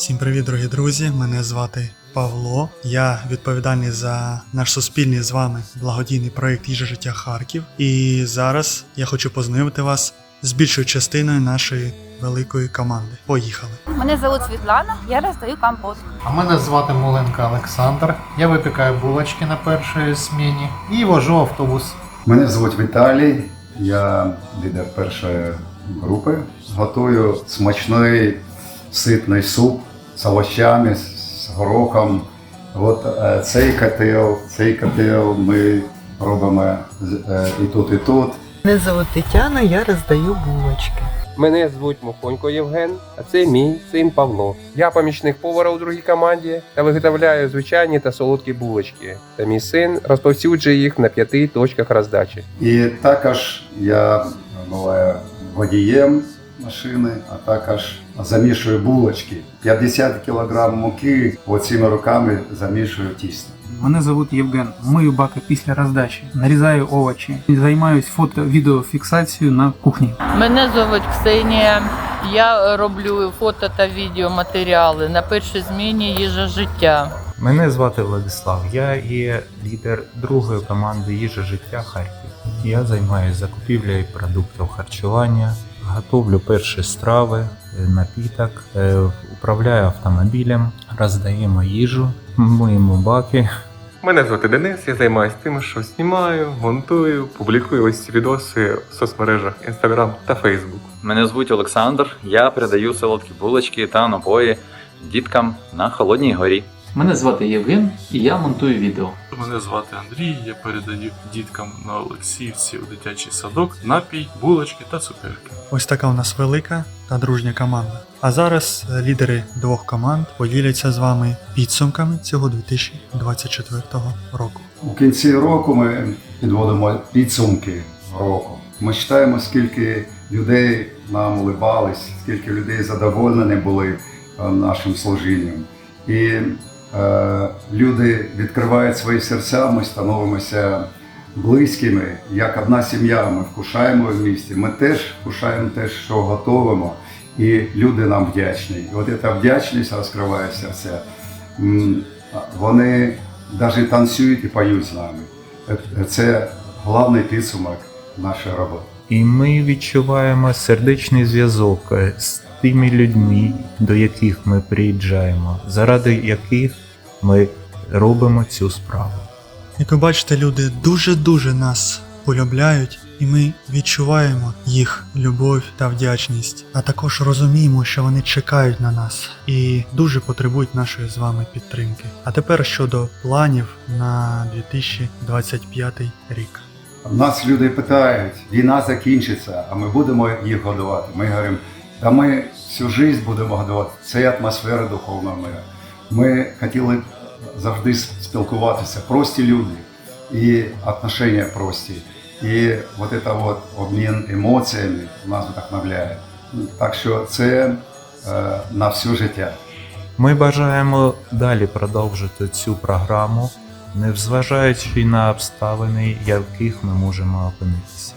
Всім привіт, дорогі друзі! Мене звати Павло. Я відповідальний за наш суспільний з вами благодійний проєкт Їжа життя Харків. І зараз я хочу познайомити вас з більшою частиною нашої великої команди. Поїхали! Мене звуть Світлана, я роздаю компост. А мене звати Муленко Олександр. Я випікаю булочки на першій зміні і вожу автобус. Мене звуть Віталій, я лідер першої групи. Готую смачний ситний суп з овощами, з горохом. От е, цей котел, цей котел ми робимо з- е, і тут, і тут. Мене звуть Тетяна, я роздаю булочки. Мене звуть Мухонько Євген, а це мій син Павло. Я помічник повара у другій команді та виготовляю звичайні та солодкі булочки. Та мій син розповсюджує їх на п'яти точках роздачі. І також я буваю водієм машини, а також замішую булочки. 50 кг муки оціми руками замішую тісто. Мене звуть Євген. Мию баки після роздачі, нарізаю овочі, займаюсь фото-відеофіксацією на кухні. Мене звуть Ксенія. Я роблю фото та відеоматеріали на першій зміні їжа життя. Мене звати Владислав. Я є лідер другої команди їжа життя Харків. Я займаюся закупівлею продуктів харчування, готовлю перші страви, е, напіток, е, управляю автомобілем, роздаємо їжу, миємо баки. Мене звати Денис, я займаюся тим, що знімаю, монтую, публікую ось ці відоси в соцмережах Instagram та Facebook. Мене звуть Олександр. Я передаю солодкі булочки та напої діткам на холодній горі. Мене звати Євген і я монтую відео. Мене звати Андрій, я передаю діткам на Олексіївці у дитячий садок напій, булочки та цукерки. Ось така у нас велика та дружня команда. А зараз е, лідери двох команд поділяться з вами підсумками цього 2024 року. У кінці року ми підводимо підсумки року. Ми читаємо, скільки людей нам улибались, скільки людей задоволені були е, нашим служінням. І люди відкривають свої серця, ми становимося близькими, як одна сім'я. Ми вкушаємо в місті. Ми теж вкушаємо те, що готовимо, і люди нам вдячні. І от ця вдячність розкриває серця. Вони навіть танцюють і поють з нами. Е, Це головний підсумок нашої роботи. І ми відчуваємо сердечний зв'язок е, з тими людьми, до яких ми приїжджаємо, заради яких ми робимо цю справу. Як ви бачите, люди дуже-дуже нас полюбляють, і ми відчуваємо їх любов та вдячність, а також розуміємо, що вони чекають на нас і дуже потребують нашої з вами підтримки. А тепер щодо планів на 2025 рік. Нас люди питають, війна закінчиться, а ми будемо їх годувати. Ми говоримо, та ми всю життя будемо годувати. Це атмосфера духовного мира. Ми хотіли завжди спілкуватися, прості люди, і отношення прості. І от це от обмін емоціями нас вдохновляє. Так що це е, на все життя. Ми бажаємо далі продовжити цю програму, незважаючи на обставини, в яких ми можемо опинитися.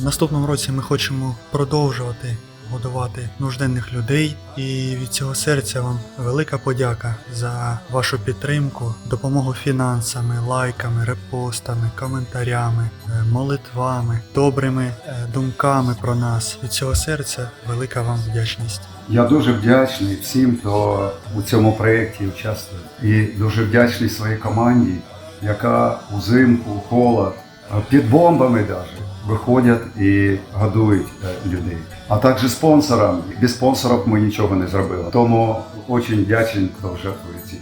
В наступному році ми хочемо продовжувати годувати нужденних людей, і від цього серця вам велика подяка за вашу підтримку, допомогу фінансами, лайками, репостами, коментарями, е, молитвами, добрими е, думками про нас. Від цього серця велика вам вдячність. Я дуже вдячний всім, хто у цьому проєкті участвує. І дуже вдячний своїй команді, яка узимку, холод, під бомбами навіть виходять і годують е, людей. А також спонсорам. Без спонсорів ми нічого не зробили. Тому дуже вдячний, хто жертвує ці.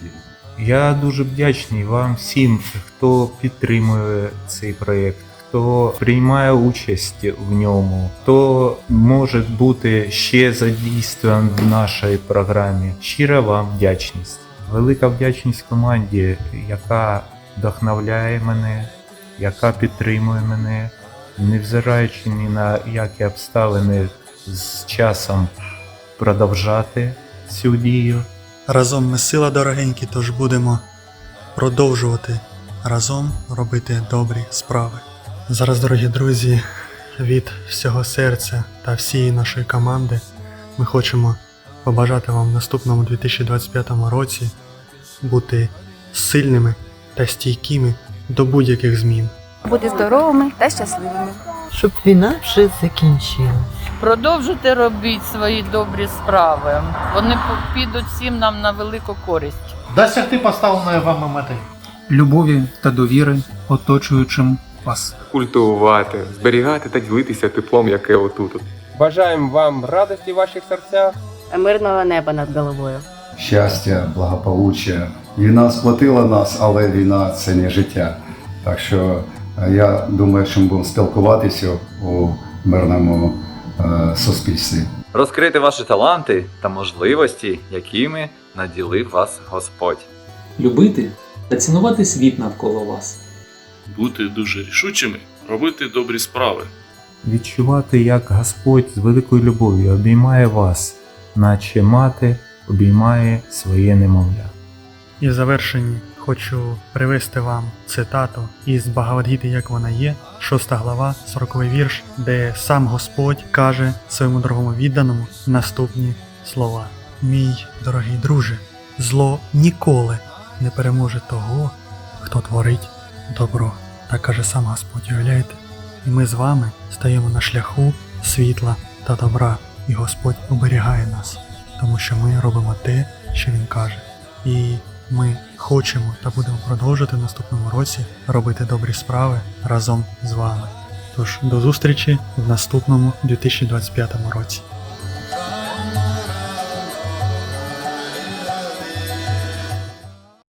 Я дуже вдячний вам всім, хто підтримує цей проєкт, хто приймає участь в ньому, хто може бути ще задійствований в нашій програмі. Щира вам вдячність. Велика вдячність команді, яка вдохновляє мене, яка підтримує мене, невзираючи ні на які обставини з часом продовжати цю дію. Разом ми сила дорогенькі, тож будемо продовжувати разом робити добрі справи. Зараз, дорогі друзі, від всього серця та всієї нашої команди ми хочемо побажати вам в наступному 2025 році бути сильними та стійкими до будь-яких змін. Бути здоровими та щасливими. Щоб війна вже закінчилась. Продовжуйте робити свої добрі справи. Вони підуть всім нам на велику користь. Досягти поставленої вами мети. любові та довіри оточуючим вас. Культивувати, зберігати та ділитися теплом, яке отут. Бажаємо вам радості в ваших серцях. Мирного неба над головою. Щастя, благополуччя. Війна сплотила нас, але війна це не життя. Так що я думаю, що ми будемо спілкуватися у мирному е, суспільстві. Розкрити ваші таланти та можливості, якими наділив вас Господь. Любити та цінувати світ навколо вас. бути дуже рішучими, робити добрі справи. Відчувати, як Господь з великою любов'ю обіймає вас, наче мати обіймає своє немовля. І в завершенні хочу привести вам цитату із Багавадгіти, як вона є, 6 глава, 40 вірш, де сам Господь каже своєму дорогому відданому наступні слова: Мій дорогий друже, зло ніколи не переможе того, хто творить добро. Так каже сам Господь, уявляєте? І ми з вами стаємо на шляху світла та добра, і Господь оберігає нас, тому що ми робимо те, що Він каже. І ми хочемо та будемо продовжувати в наступному році робити добрі справи разом з вами. Тож до зустрічі в наступному 2025 році.